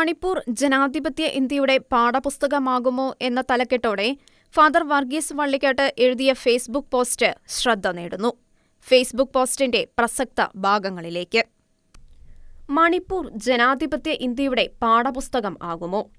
മണിപ്പൂർ ജനാധിപത്യ ഇന്ത്യയുടെ പാഠപുസ്തകമാകുമോ എന്ന തലക്കെട്ടോടെ ഫാദർ വർഗീസ് വള്ളിക്കാട്ട് എഴുതിയ ഫേസ്ബുക്ക് പോസ്റ്റ് ശ്രദ്ധ നേടുന്നു. ഫേസ്ബുക്ക് പോസ്റ്റിന്റെ പ്രസക്ത ഭാഗങ്ങളിലേക്ക്. മണിപ്പൂർ ജനാധിപത്യ ഇന്ത്യയുടെ പാഠപുസ്തകം ആകുമോ?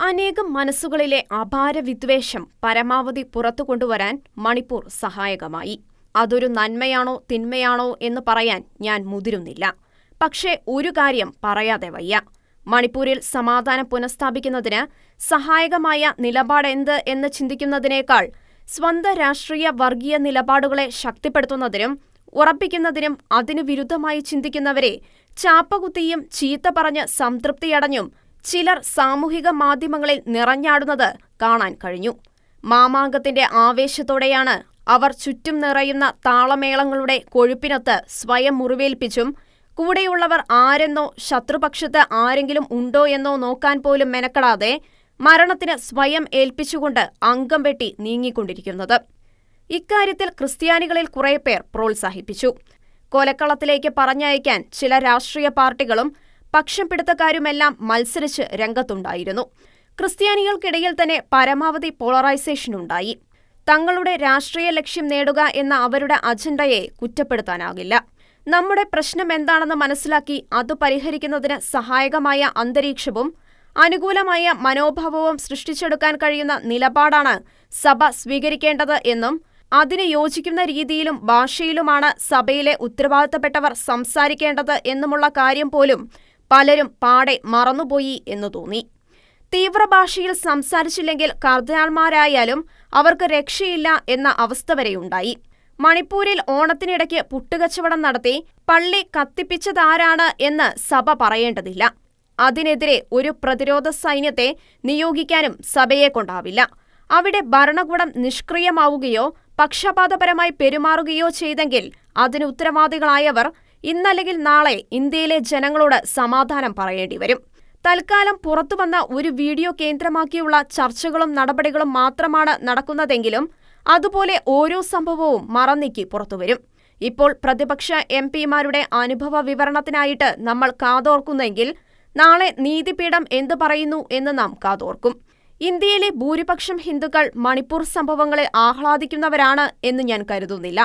അനേകം മനസ്സുകളിലെ അപാര വിദ്വേഷം പരമാവധി പുറത്തു കൊണ്ടുവരാൻ മണിപ്പൂർ സഹായകമായി. അതൊരു നന്മയാണോ തിന്മയാണോ എന്ന് പറയാൻ ഞാൻ മുതിരുന്നില്ല. പക്ഷേ ഒരു കാര്യം പറയാതെ വയ്യ. മണിപ്പൂരിൽ സമാധാനം പുനഃസ്ഥാപിക്കുന്നതിന് സഹായകമായ നിലപാടെന്ത് എന്ന് ചിന്തിക്കുന്നതിനേക്കാൾ സ്വന്തം രാഷ്ട്രീയ വർഗീയ നിലപാടുകളെ ശക്തിപ്പെടുത്തുന്നതിനും ഉറപ്പിക്കുന്നതിനും അതിനു വിരുദ്ധമായി ചിന്തിക്കുന്നവരെ ചാപ്പകുത്തിയും ചീത്ത പറഞ്ഞ് സംതൃപ്തിയടഞ്ഞും ചിലർ സാമൂഹിക മാധ്യമങ്ങളിൽ നിറഞ്ഞാടുന്നത് കാണാൻ കഴിഞ്ഞു. മാമാങ്കത്തിന്റെ ആവേശത്തോടെയാണ് അവർ ചുറ്റും നിറയുന്ന താളമേളങ്ങളുടെ കൊഴുപ്പിനൊത്ത് സ്വയം മുറിവേൽപ്പിച്ചും കൂടെയുള്ളവർ ആരെന്നോ ശത്രുപക്ഷത്ത് ആരെങ്കിലും ഉണ്ടോ എന്നോ നോക്കാൻ പോലും മെനക്കെടാതെ മരണത്തിന് സ്വയം ഏൽപ്പിച്ചുകൊണ്ട് അംഗം വെട്ടി നീങ്ങിക്കൊണ്ടിരിക്കുന്നത്. ഇക്കാര്യത്തിൽ ക്രിസ്ത്യാനികളിൽ കുറേപ്പേർ പ്രോത്സാഹിപ്പിച്ചു. കൊലക്കളത്തിലേക്ക് പറഞ്ഞയക്കാൻ ചില രാഷ്ട്രീയ പാർട്ടികളും പക്ഷം പിടുത്തക്കാരുമെല്ലാം മത്സരിച്ച് രംഗത്തുണ്ടായിരുന്നു. ക്രിസ്ത്യാനികൾക്കിടയിൽ തന്നെ പരമാവധി പോളറൈസേഷൻ ഉണ്ടായി തങ്ങളുടെ രാഷ്ട്രീയ ലക്ഷ്യം നേടുക എന്ന അവരുടെ അജണ്ടയെ കുറ്റപ്പെടുത്താനാകില്ല. നമ്മുടെ പ്രശ്നം എന്താണെന്ന് മനസ്സിലാക്കി അത് പരിഹരിക്കുന്നതിന് സഹായകമായ അന്തരീക്ഷവും അനുകൂലമായ മനോഭാവവും സൃഷ്ടിച്ചെടുക്കാൻ കഴിയുന്ന നിലപാടാണ് സഭ സ്വീകരിക്കേണ്ടത് എന്നും അതിന് യോജിക്കുന്ന രീതിയിലും ഭാഷയിലുമാണ് സഭയിലെ ഉത്തരവാദിത്തപ്പെട്ടവർ സംസാരിക്കേണ്ടത് എന്നുമുള്ള കാര്യം പോലും പലരും പാടെ മറന്നുപോയി എന്നു തോന്നി. തീവ്രഭാഷയിൽ സംസാരിച്ചില്ലെങ്കിൽ കർദിനാൾമാരായാലും അവർക്ക് രക്ഷയില്ല എന്ന അവസ്ഥ വരെയുണ്ടായി. മണിപ്പൂരിൽ ഓണത്തിനിടയ്ക്ക് പുട്ടുകച്ചവടം നടത്തി പള്ളി കത്തിപ്പിച്ചതാരാണ് എന്ന് സഭ പറയേണ്ടതില്ല. അതിനെതിരെ ഒരു പ്രതിരോധ സൈന്യത്തെ നിയോഗിക്കാനും സഭയെ കൊണ്ടാവില്ല. അവിടെ ഭരണകൂടം നിഷ്ക്രിയമാവുകയോ പക്ഷപാതപരമായി പെരുമാറുകയോ ചെയ്തെങ്കിൽ അതിന് ഉത്തരവാദികളായവർ ഇന്നല്ലെങ്കിൽ നാളെ ഇന്ത്യയിലെ ജനങ്ങളോട് സമാധാനം പറയേണ്ടി വരും. തൽക്കാലം പുറത്തുവന്ന ഒരു വീഡിയോ കേന്ദ്രമാക്കിയുള്ള ചർച്ചകളും നടപടികളും മാത്രമാണ് നടക്കുന്നതെങ്കിലും അതുപോലെ ഓരോ സംഭവവും മറന്നീക്കി പുറത്തുവരും. ഇപ്പോൾ പ്രതിപക്ഷ എം പിമാരുടെ അനുഭവ വിവരണത്തിനായിട്ട് നമ്മൾ കാതോർക്കുന്നെങ്കിൽ നാളെ നീതിപീഠം എന്തു പറയുന്നു എന്ന് നാം കാതോർക്കും. ഇന്ത്യയിലെ ഭൂരിപക്ഷം ഹിന്ദുക്കൾ മണിപ്പൂർ സംഭവങ്ങളെ ആഹ്ലാദിക്കുന്നവരാണ് എന്ന് ഞാൻ കരുതുന്നില്ല.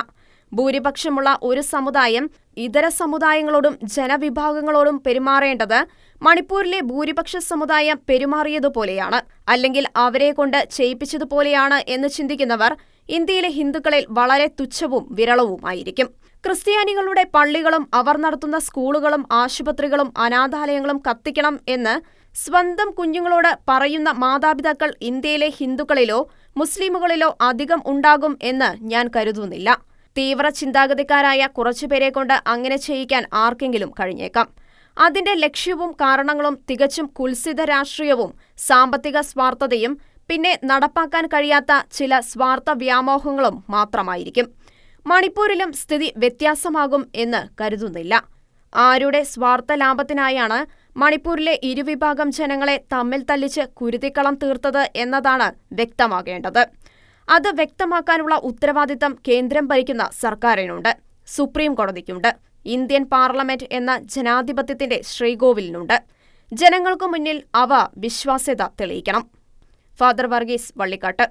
ഭൂരിപക്ഷമുള്ള ഒരു സമുദായം ഇതര സമുദായങ്ങളോടും ജനവിഭാഗങ്ങളോടും പെരുമാറേണ്ടത് മണിപ്പൂരിലെ ഭൂരിപക്ഷ സമുദായം പെരുമാറിയതുപോലെയാണ്. അല്ലെങ്കിൽ അവരെ കൊണ്ട് ചെയ്യിപ്പിച്ചതുപോലെയാണ് എന്ന് ചിന്തിക്കുന്നവർ ഇന്ത്യയിലെ ഹിന്ദുക്കളിൽ വളരെ തുച്ഛവും വിരളവുമായിരിക്കും. ക്രിസ്ത്യാനികളുടെ പള്ളികളും അവർ നടത്തുന്ന സ്കൂളുകളും ആശുപത്രികളും അനാഥാലയങ്ങളും കത്തിക്കണം എന്ന് സ്വന്തം കുഞ്ഞുങ്ങളോട് പറയുന്ന മാതാപിതാക്കൾ ഇന്ത്യയിലെ ഹിന്ദുക്കളിലോ മുസ്ലിമുകളിലോ അധികം ഉണ്ടാകും എന്ന് ഞാൻ കരുതുന്നില്ല. തീവ്ര ചിന്താഗതിക്കാരായ കുറച്ചുപേരെ കൊണ്ട് അങ്ങനെ ചെയ്യിക്കാൻ ആർക്കെങ്കിലും കഴിഞ്ഞേക്കാം. അതിന്റെ ലക്ഷ്യവും കാരണങ്ങളും തികച്ചും കുൽസിത രാഷ്ട്രീയവും സാമ്പത്തിക സ്വാർത്ഥതയും പിന്നെ നടപ്പാക്കാൻ കഴിയാത്ത ചില സ്വാർത്ഥ വ്യാമോഹങ്ങളും മാത്രമായിരിക്കും. മണിപ്പൂരിലും സ്ഥിതി വ്യത്യാസമാകും എന്ന് കരുതുന്നില്ല. ആരുടെ സ്വാർത്ഥ ലാഭത്തിനായാണ് മണിപ്പൂരിലെ ഇരുവിഭാഗം ജനങ്ങളെ തമ്മിൽ തല്ലിച്ച് കുരുതിക്കളം തീർത്തത് എന്നതാണ് വ്യക്തമാകേണ്ടത്. അത് വ്യക്തമാക്കാനുള്ള ഉത്തരവാദിത്തം കേന്ദ്രം ഭരിക്കുന്ന സർക്കാരിനുണ്ട്. സുപ്രീം കോടതിക്കുണ്ട് ഇന്ത്യൻ പാർലമെന്റ് എന്ന ജനാധിപത്യത്തിന്റെ ശ്രീകോവിലിനുണ്ട്. ജനങ്ങൾക്കു മുന്നിൽ അവ വിശ്വാസ്യത തെളിയിക്കണം. ഫാദർ വർഗീസ് വള്ളിക്കാട്ട്